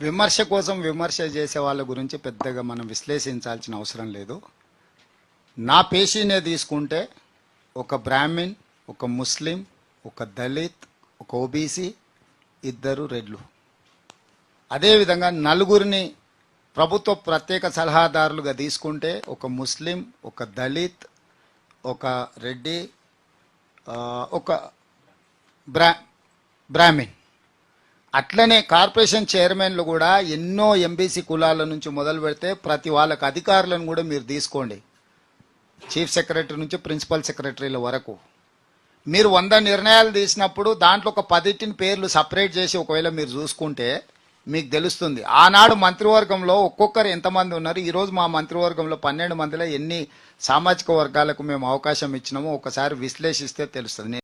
విమర్శ కోసం విమర్శ చేసే వాళ్ళ గురించి పెద్దగా మనం విశ్లేషించాల్సిన అవసరం లేదు. నా పేషీనే తీసుకుంటే ఒక బ్రాహ్మిన్ ఒక ముస్లిం ఒక దళిత్ ఒక ఓబీసీ ఇద్దరు రెడ్లు. అదేవిధంగా నలుగురిని ప్రభుత్వ ప్రత్యేక సలహాదారులుగా తీసుకుంటే ఒక ముస్లిం ఒక దళిత్ ఒక రెడ్డి ఒక బ్రా బ్రాహ్మిన్ అట్లనే కార్పొరేషన్ చైర్మన్లు కూడా ఎన్నో ఎంబీసీ కులాల నుంచి మొదలు పెడితే ప్రతి వాళ్ళకి అధికారులను కూడా మీరు తీసుకోండి. చీఫ్ సెక్రటరీ నుంచి ప్రిన్సిపల్ సెక్రటరీల వరకు. మీరు వంద నిర్ణయాలు తీసినప్పుడు దాంట్లో ఒక పదిటిని పేర్లు సపరేట్ చేసి ఒకవేళ మీరు చూసుకుంటే మీకు తెలుస్తుంది. ఆనాడు మంత్రివర్గంలో ఒక్కొక్కరు ఎంతమంది ఉన్నారు? ఈరోజు మా మంత్రివర్గంలో పన్నెండు మందిలో ఎన్ని సామాజిక వర్గాలకు మేము అవకాశం ఇచ్చినామో ఒకసారి విశ్లేషిస్తే తెలుస్తుంది.